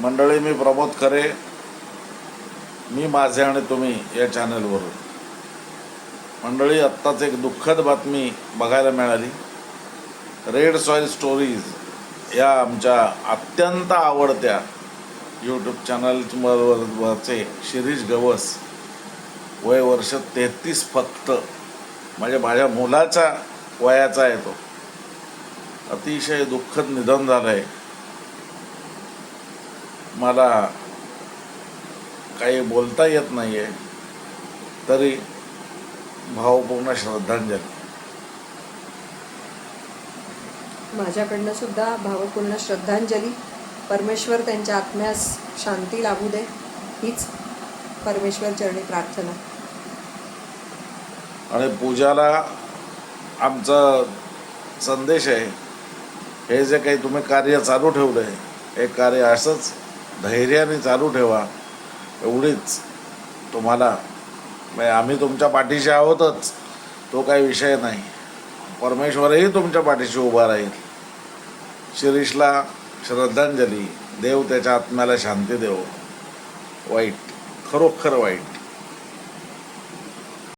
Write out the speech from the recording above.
मंडळी मी प्रमोद खरे. मी माझे आणि तुम्ही या चॅनलवरून मंडळी आत्ताच एक दुःखद बातमी बघायला मिळाली. रेड सॉईल स्टोरीज या आमच्या अत्यंत आवडत्या यूट्यूब चॅनलवरचे शिरीष गवस वय वर्ष तेहतीस फक्त म्हणजे माझ्या मुलाचा वयाचा आहे तो. अतिशय दुःखद निधन झालं आहे मला काही बोलता येत नाही आहे तरी भावपूर्ण श्रद्धांजली. माझ्याकडनं सुद्धा भावपूर्ण श्रद्धांजली. परमेश्वर त्यांच्या आत्म्यास शांती लाभू दे. हीच परमेश्वर चरणी प्रार्थना. आणि पूजाला आमचा संदेश आहे हे जे काही तुम्ही कार्य चालू ठेवलं आहे हे कार्य असंच धैर्याने चालू ठेवा. एवढीच तुम्हाला म्हणजे आम्ही तुमच्या पाठीशी आहोतच तो काही विषय नाही. परमेश्वरही तुमच्या पाठीशी उभा राहील. शिरीषला श्रद्धांजली देव त्याच्या आत्म्याला शांती देव. वाईट खरोखर वाईट.